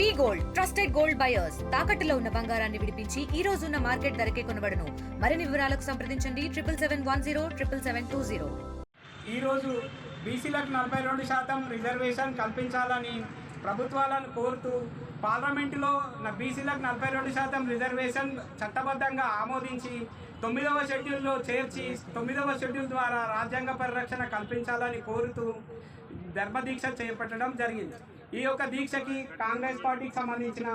V gold trusted gold buyers తాకట్టులో ఉన్న బంగారాన్ని విడిపించి ఈ రోజు ఉన్న మార్కెట్ ధరకే కొనబడను. మరిన్ని వివరాలకు సంప్రదించండి triple seven one zero triple seven two zero. ఈరోజు బీసీలకు నలభై రెండు శాతం రిజర్వేషన్ కల్పించాలని ప్రభుత్వాలను కోరుతూ పార్లమెంటులో బీసీలకు నలభై రెండు శాతం రిజర్వేషన్ చట్టబద్ధంగా ఆమోదించి తొమ్మిదవ షెడ్యూల్లో చేర్చి తొమ్మిదవ షెడ్యూల్ ద్వారా రాజ్యాంగ పరిరక్షణ కల్పించాలని కోరుతూ ధర్మదీక్ష చేపట్టడం జరిగింది. ఈ యొక్క దీక్షకి కాంగ్రెస్ పార్టీకి సంబంధించిన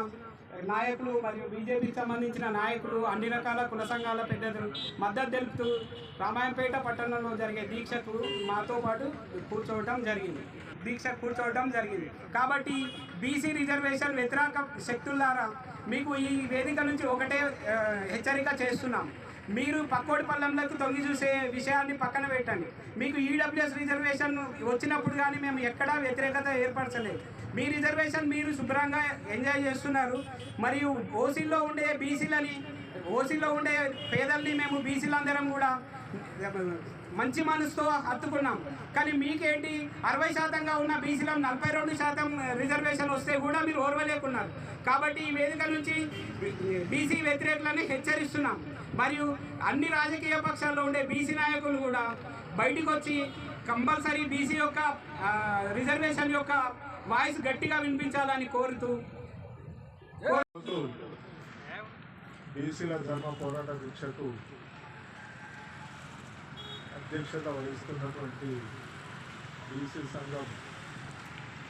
నాయకులు మరియు బీజేపీకి సంబంధించిన నాయకులు అన్ని రకాల కుల సంఘాల పెద్దలు మద్దతు తెలుపుతూ రామాయంపేట పట్టణంలో జరిగే దీక్షకు మాతో పాటు కూర్చోవటం జరిగింది. దీక్ష కూర్చోవటం జరిగింది. కాబట్టి బీసీ రిజర్వేషన్ వ్యతిరేక ద్వారా మీకు ఈ వేదిక నుంచి ఒకటే హెచ్చరిక చేస్తున్నాం. మీరు పక్కోడి పళ్ళంలోకి తొంగి చూసే విషయాన్ని పక్కన పెట్టండి. మీకు ఈడబ్ల్యూఎస్ రిజర్వేషన్ వచ్చినప్పుడు కానీ మేము ఎక్కడా వ్యతిరేకత ఏర్పరచలేదు. మీ రిజర్వేషన్ మీరు శుభ్రంగా ఎంజాయ్ చేస్తున్నారు. మరియు ఓసీల్లో ఉండే బీసీలని ఓసీలో ఉండే పేదల్ని మేము బీసీలందరం కూడా మంచి మనసుతో హత్తుకున్నాం. కానీ మీకేంటి? అరవై శాతంగా ఉన్న బీసీలో నలభై రెండు శాతం రిజర్వేషన్ వస్తే కూడా మీరు ఓర్వలేకున్నారు. కాబట్టి ఈ వేదిక నుంచి బీసీ వ్యతిరేకులని హెచ్చరిస్తున్నాం. మరియు అన్ని రాజకీయ పక్షాల్లో ఉండే బీసీ నాయకులు కూడా బయటకు వచ్చి కంపల్సరీ బీసీ యొక్క రిజర్వేషన్ యొక్క వాయిస్ గట్టిగా వినిపించాలని కోరుతూ బీసీల ధర్మ పోరాట దీక్షకు అధ్యక్షత వహిస్తున్నటువంటి బీసీ సంఘం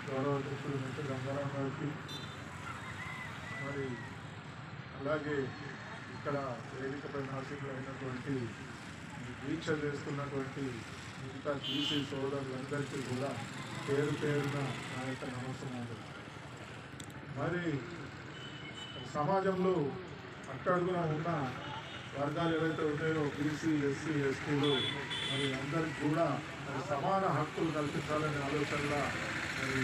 గౌరవ అధ్యక్షుడు మిట్టు గంగారాం గారికి మరి అలాగే ఇక్కడ వేదికపై నాశకులు అయినటువంటి దీక్ష చేస్తున్నటువంటి మిగతా బీసీ సోదరులందరికీ కూడా పేరు పేరున నా యొక్క నమస్కారం మరి సమాజంలో అట్టడుగున ఉన్న వర్గాలు ఏవైతే ఉన్నాయో బీసీ ఎస్సీ ఎస్టీలు మరి అందరికి కూడా మరి సమాన హక్కులు కల్పించాలనే ఆలోచనగా మరి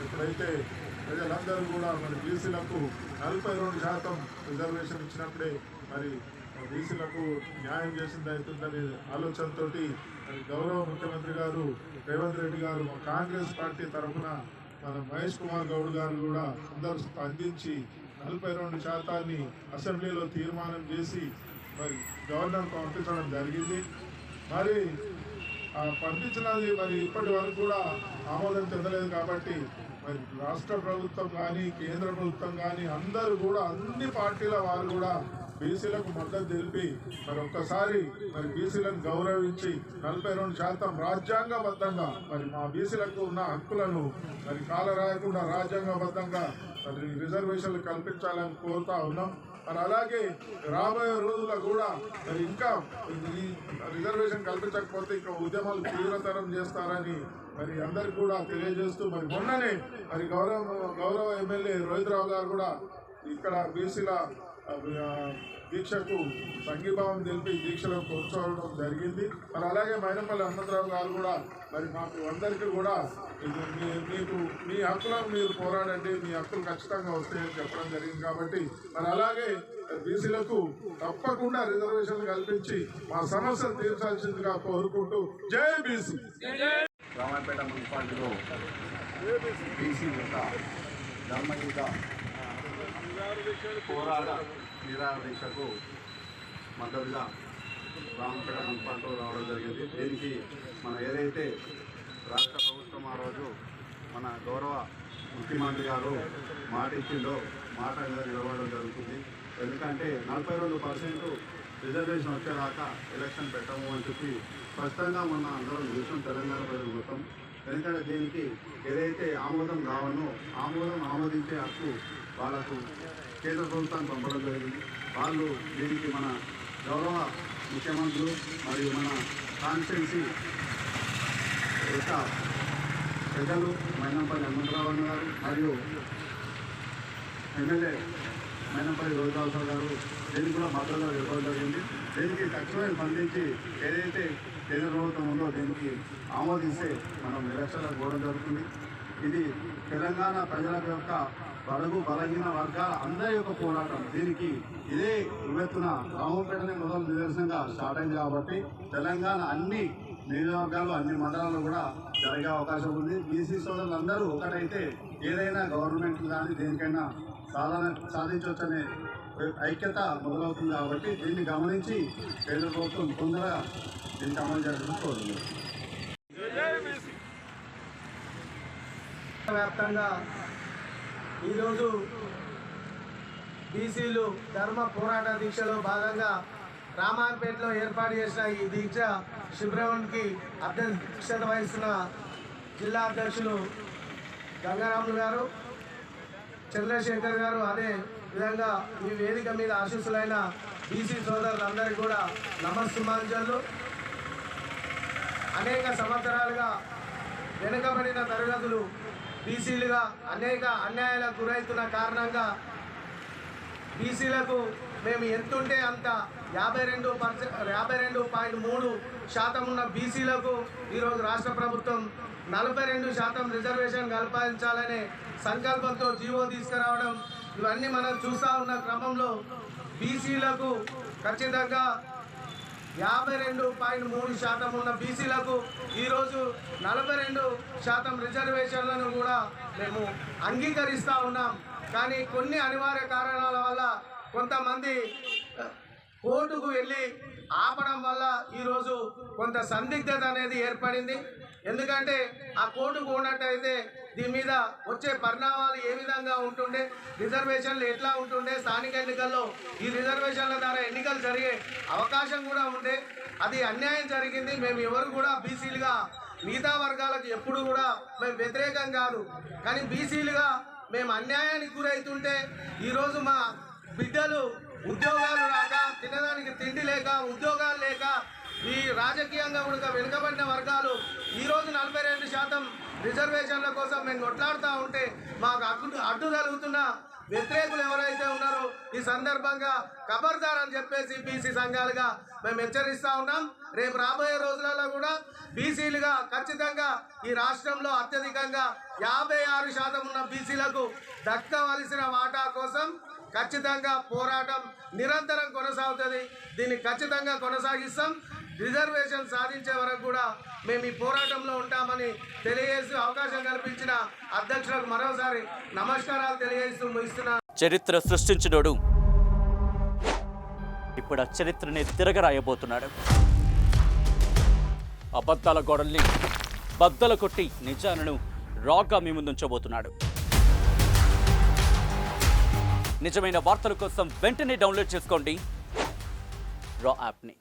ఎప్పుడైతే ప్రజలందరూ కూడా మరి బీసీలకు నలభై రెండు శాతం రిజర్వేషన్ ఇచ్చినప్పుడే మరి బీసీలకు న్యాయం చేసింది అవుతుందనే ఆలోచనతోటి మరి గౌరవ ముఖ్యమంత్రి గారు రేవంత్ రెడ్డి గారు కాంగ్రెస్ పార్టీ తరఫున మన మహేష్ కుమార్ గౌడ్ గారు కూడా అందరూ స్పందించి నలభై రెండు శాతాన్ని అసెంబ్లీలో తీర్మానం చేసి మరి గవర్నర్ పంపించడం జరిగింది. మరి పంపించినది మరి ఇప్పటి వరకు కూడా ఆమోదం చెందలేదు కాబట్టి మరి రాష్ట్ర ప్రభుత్వం కానీ కేంద్ర ప్రభుత్వం కానీ అందరూ కూడా అన్ని పార్టీల వారు కూడా బీసీలకు మద్దతు తెలిపి మరి ఒక్కసారి మరి బీసీలను గౌరవించి నలభై రెండు శాతం రాజ్యాంగబద్ధంగా మరి మా బీసీలకు ఉన్న హక్కులను మరి కాలరాయకుండా రాజ్యాంగబద్ధంగా మరి రిజర్వేషన్లు కల్పించాలని కోరుతా ఉన్నాం. మరి అలాగే రాబోయే రోజుల్లో కూడా మరి ఇంకా ఈ రిజర్వేషన్ కల్పించకపోతే ఇంకా ఉద్యమాలు తీవ్రతరం చేస్తారని మరి అందరికి కూడా తెలియజేస్తూ మరి మొన్ననే మరి గౌరవ గౌరవ ఎమ్మెల్యే రోహిత్రావు గారు కూడా ఇక్కడ బీసీల దీక్షకు సంఘీభావం తెలిపి దీక్షలో కూర్చోవడం జరిగింది. మరి అలాగే మైనపల్లి హనుమంతరావు గారు కూడా మరి మాకు అందరికీ కూడా మీ- మీకు మీ హక్కులను మీరు పోరాడండి మీ హక్కులు ఖచ్చితంగా వస్తాయని చెప్పడం జరిగింది కాబట్టి మరి అలాగే బీసీలకు తప్పకుండా రిజర్వేషన్లు కల్పించి మా సమస్యలు తీర్చాల్సిందిగా కోరుకుంటూ జై బీసీ. రామాయపేట మున్సిపాలిటీలో బీసీ యొక్క ధర్మయుత పోరాట నిరాహార మద్దతుగా రామపేట మున్సిపాలిటీలో రావడం జరిగింది. దీనికి మన ఏదైతే రాష్ట్ర ప్రభుత్వం ఆ రోజు మన గౌరవ ముఖ్యమంత్రి గారు మాట ఇచ్చిందో మాట మీద నిలబడడం జరుగుతుంది. ఎందుకంటే నలభై రెండు పర్సెంట్ రిజర్వేషన్ వచ్చేదాకా ఎలక్షన్ పెట్టము అని చెప్పి స్పష్టంగా మొన్న అందరం చూసాం తెలంగాణ ప్రజలు మొత్తం. ఎందుకంటే దీనికి ఏదైతే ఆమోదం కావాలో ఆమోదం ఆమోదించే హక్కు వాళ్ళకు కేంద్ర ప్రభుత్వాన్ని పంపడం జరిగింది. వాళ్ళు దీనికి మన గౌరవ ముఖ్యమంత్రులు మరియు మన కాన్స్టిట్యున్సీ యొక్క పెద్దలు మైనంపల్లి హనుమంతరావు గారు మరియు ఎమ్మెల్యే మైనంపల్లి రోజురావు గారు దీనికి కూడా భద్రత ఇవ్వడం జరిగింది. దీనికి తక్షణమే స్పందించి ఏదైతే కేంద్ర ప్రభుత్వం ఉందో దీనికి ఆమోదిస్తే మనం ఎలక్షన్లకు పోవడం జరుగుతుంది. ఇది తెలంగాణ ప్రజల యొక్క బడుగు బలహీన వర్గాల అందరి యొక్క పోరాటం. దీనికి ఇదే ఉవ్వెత్తున రామపేటనే మొదలు నిదర్శనంగా స్టార్ట్ అయింది కాబట్టి తెలంగాణ అన్ని నియోజకవర్గాలు అన్ని మండలాల్లో కూడా జరిగే అవకాశం ఉంది. బీసీ సోదరులందరూ ఒకటైతే ఏదైనా గవర్నమెంట్ కానీ దేనికైనా సాధన సాధించవచ్చనే ఐక్యత మొదలవుతుంది కాబట్టి దీన్ని గమనించి కేంద్ర ప్రభుత్వం తొందరగా దీనికి అమలు చేయాలని కోరుతున్నాను వ్యాప్తంగా ఈరోజు బీసీలు ధర్మ పోరాట దీక్షలో భాగంగా రామార్పేటలో ఏర్పాటు చేసిన ఈ దీక్ష శిబిరానికి అధ్యక్షత వహిస్తున్న జిల్లా అధ్యక్షులు గంగారాములు గారు చంద్రశేఖర్ గారు అదే విధంగా ఈ వేదిక మీద ఆశీస్సులైన బీసీ సోదరులందరికీ కూడా నమస్సుమాంజలు. అనేక సంవత్సరాలుగా వెనుకబడిన తరగతులు బీసీలుగా అనేక అన్యాయాలకు గురవుతున్న కారణంగా బీసీలకు మేము ఎంతుంటే అంత యాభై రెండు పర్సెంట్ యాభై రెండు పాయింట్ మూడు శాతం ఉన్న బీసీలకు ఈరోజు రాష్ట్ర ప్రభుత్వం నలభై రెండు శాతం రిజర్వేషన్ కల్పించాలనే సంకల్పంతో జీవో తీసుకురావడం ఇవన్నీ మనం చూస్తూ ఉన్న క్రమంలో బీసీలకు ఖచ్చితంగా యాభై రెండు పాయింట్ మూడు శాతం ఉన్న బీసీలకు ఈరోజు నలభై రెండు శాతం రిజర్వేషన్లను కూడా మేము అంగీకరిస్తూ ఉన్నాం. కానీ కొన్ని అనివార్య కారణాల వల్ల కొంతమంది కోర్టుకు వెళ్ళి ఆపడం వల్ల ఈరోజు కొంత సందిగ్ధత అనేది ఏర్పడింది. ఎందుకంటే ఆ కోర్టుకు ఉన్నట్టయితే దీని మీద వచ్చే పరిణామాలు ఏ విధంగా ఉంటుండే? రిజర్వేషన్లు ఎట్లా ఉంటుండే? స్థానిక ఎన్నికల్లో ఈ రిజర్వేషన్ల ద్వారా ఎన్నికలు జరిగే అవకాశం కూడా ఉండే. అది అన్యాయం జరిగింది. మేము ఎవరు కూడా బీసీలుగా మిగతా వర్గాలకు ఎప్పుడు కూడా మేము వ్యతిరేకం కాదు. కానీ బీసీలుగా మేము అన్యాయానికి గురవుతుంటే ఈరోజు మా బిడ్డలు ఉద్యోగాలు రాక తినడానికి తిండి లేక ఉద్యోగాలు లేక ఈ రాజకీయంగా కూడా వెనుకబడిన వర్గాలు ఈరోజు నలభై రెండు శాతం రిజర్వేషన్ల కోసం మేము కొట్లాడుతూ ఉంటే మాకు అడ్డు అడ్డు జరుగుతున్న వ్యతిరేకులు ఎవరైతే ఉన్నారో ఈ సందర్భంగా ఖబర్దార్ అని చెప్పేసి బీసీ సంఘాలుగా మేము హెచ్చరిస్తూ ఉన్నాం. రేపు రాబోయే రోజులలో కూడా బీసీలుగా ఖచ్చితంగా ఈ రాష్ట్రంలో అత్యధికంగా యాభై ఆరు శాతం ఉన్న బీసీలకు దక్కవలసిన వాటా కోసం ఖచ్చితంగా పోరాటం నిరంతరం కొనసాగుతుంది. దీన్ని ఖచ్చితంగా కొనసాగిస్తాం. రిజర్వేషన్ సాధించే వరకు కూడా మేము ఈ పోరాటంలో ఉంటామని తెలియజేసి అవకాశం కల్పించిన అధ్యక్షులకు మరోసారి నమస్కారాలు తెలియజేస్తూ ముగిస్తున్నాను చరిత్ర సృష్టించినోడు. ఇప్పుడు ఆ చరిత్రని తిరగరాయబోతున్నాడు. అబద్ధాల గోడల్ని బద్దలు కొట్టి నిజాలను రాగా మీ ముందుంచబోతున్నాడు. నిజమైన వార్తల కోసం వెంటనే డౌన్లోడ్ చేసుకోండి. రా యాప్ని.